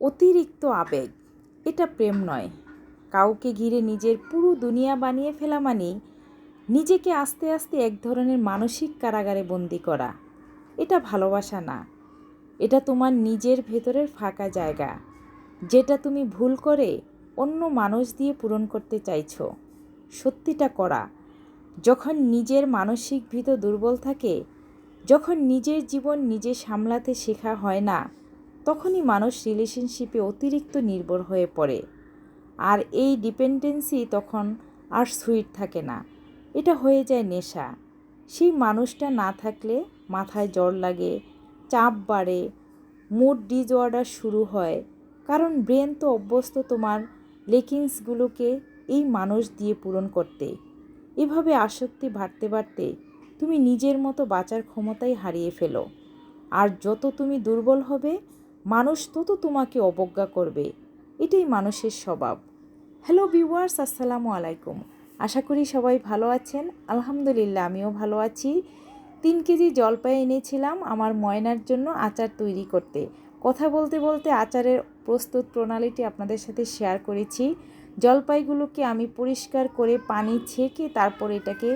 অতিরিক্ত আবেগ। এটা প্রেম নয়। কাউকে ঘিরে নিজের পুরো দুনিয়া বানিয়ে ফেলা মানেই নিজেকে আস্তে আস্তে এক ধরনের মানসিক কারাগারে বন্দি করা। এটা ভালোবাসা না। এটা তোমার নিজের ভেতরের ফাঁকা জায়গা। যেটা তুমি ভুল করে অন্য মানুষ দিয়ে পূরণ করতে চাইছো। সত্যিটা করা। যখন নিজের মানসিক ভিত দুর্বল থাকে, যখন নিজের জীবন নিজে সামলাতে শেখা হয় না তখনই মানুষ রিলেশনশিপে অতিরিক্ত নির্ভর হয়ে পড়ে। আর এই ডিপেন্ডেন্সি তখন আর সুইট থাকে না। এটা হয়ে যায় নেশা। সেই মানুষটা না থাকলে মাথায় জ্বর লাগে, চাপ বাড়ে মুড ডিসঅর্ডার শুরু হয়। কারণ ব্রেন তো অভ্যস্ত তোমার লেকিংসগুলোকে এই মানুষ দিয়ে পূরণ করতে। এভাবে আসক্তি বাড়তে বাড়তে তুমি নিজের মতো বাঁচার ক্ষমতাই হারিয়ে ফেলো। আর যত তুমি দুর্বল হবে মানুষ তত তোমাকে অবজ্ঞা করবে। এটাই মানুষের স্বভাব। হ্যালো ভিউয়ার্স আসসালামু আলাইকুম। আশা করি সবাই ভালো আছেন। আলহামদুলিল্লাহ, আমিও ভালো আছি। তিন কেজি জলপাই এনেছিলাম আমার ময়নার জন্য আচার তৈরি করতে। কথা বলতে বলতে আচারের প্রস্তুত প্রণালীটি আপনাদের সাথে শেয়ার করেছি। জলপাইগুলোকে আমি পরিষ্কার করে পানি ছেঁকে তারপর এটাকে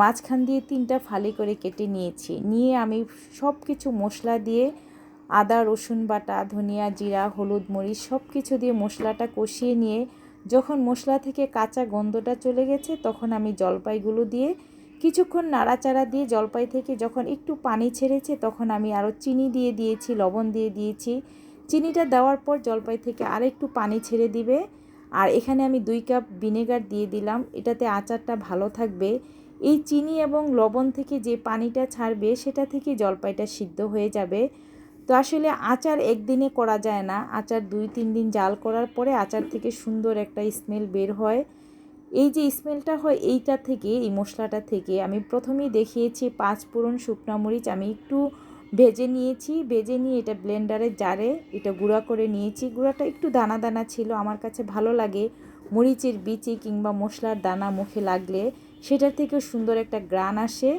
মাঝখান দিয়ে তিনটা ফালি করে কেটে নিয়েছি। নিয়ে আমি সব কিছু মশলা দিয়ে আদা, রসুন বাটা, ধনিয়া, জিরা, হলুদ, মরিচ সব কিছু দিয়ে মশলাটা কষিয়ে নিয়ে যখন মশলা থেকে কাঁচা গন্ধটা চলে গেছে তখন আমি জলপাইগুলো দিয়ে কিছুক্ষণ নাড়াচাড়া দিয়ে জলপাই থেকে যখন একটু পানি ছেড়েছে তখন আমি আরও চিনি দিয়ে দিয়েছি, লবণ দিয়ে দিয়েছি। চিনিটা দেওয়ার পর জলপাই থেকে আর একটু পানি ছেড়ে দিবে। আর এখানে আমি দুই কাপ ভিনেগার দিয়ে দিলাম, এটাতে আচারটা ভালো থাকবে। এই চিনি এবং লবণ থেকে যে পানিটা ছাড়বে সেটা থেকে জলপাইটা সিদ্ধ হয়ে যাবে। তো আসলে আচার একদিনে করা যায় না। আচার দুই, তিন দিন জাল করার পরে আচার থেকে সুন্দর একটা স্মেল বের হয়। এই যে স্মেলটা হয় এইটা থেকে, এই মশলাটা থেকে আমি প্রথমেই দেখিয়েছি পাঁচ ফোড়ন শুকনা মরিচ আমি একটু ভেজে নিয়েছি। ভেজে নিয়ে এটা ব্লেন্ডারে জারে এটা গুঁড়া করে নিয়েছি। গুঁড়াটা একটু দানা দানা ছিল, আমার কাছে ভালো লাগে। মরিচের বিচি কিংবা মশলার দানা মুখে লাগলে সেটার থেকেও সুন্দর একটা গ্রান আসে।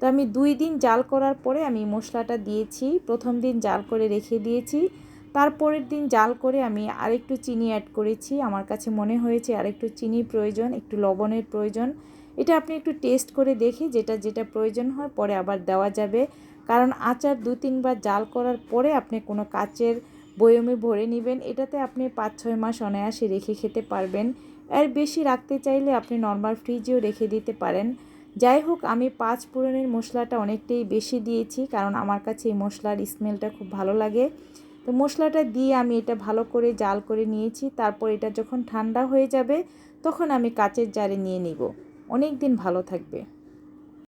তো আমি দুই দিন জাল করার পরে আমি মশলাটা দিয়েছি। প্রথম দিন জাল করে রেখে দিয়েছি। তারপরের দিন জাল করে আমি আরেকটু চিনি অ্যাড করেছি। আমার কাছে মনে হয়েছে আরেকটু চিনি প্রয়োজন, একটু লবণের প্রয়োজন। এটা আপনি একটু টেস্ট করে দেখে যেটা যেটা প্রয়োজন হয় পরে আবার দেওয়া যাবে। কারণ আচার দু তিনবার জাল করার পরে আপনি কোনো কাচের বয়মে ভরে নেবেন। এটাতে আপনি পাঁচ, ছয় মাস অনায়াসে রেখে খেতে পারবেন। এর বেশি রাখতে চাইলে আপনি নর্মাল ফ্রিজেও রেখে দিতে পারেন। যাই হোক, আমি পাঁচ পুরনের মশলাটা অনেকটাই বেশি দিয়েছি, কারণ আমার কাছে এই মশলার স্মেলটা খুব ভালো লাগে। তো মশলাটা দিয়ে আমি এটা ভালো করে জাল করে নিয়েছি, তারপর এটা যখন ঠান্ডা হয়ে যাবে, তখন আমি কাচের জারে নিয়ে নিব। অনেক দিন ভালো থাকবে।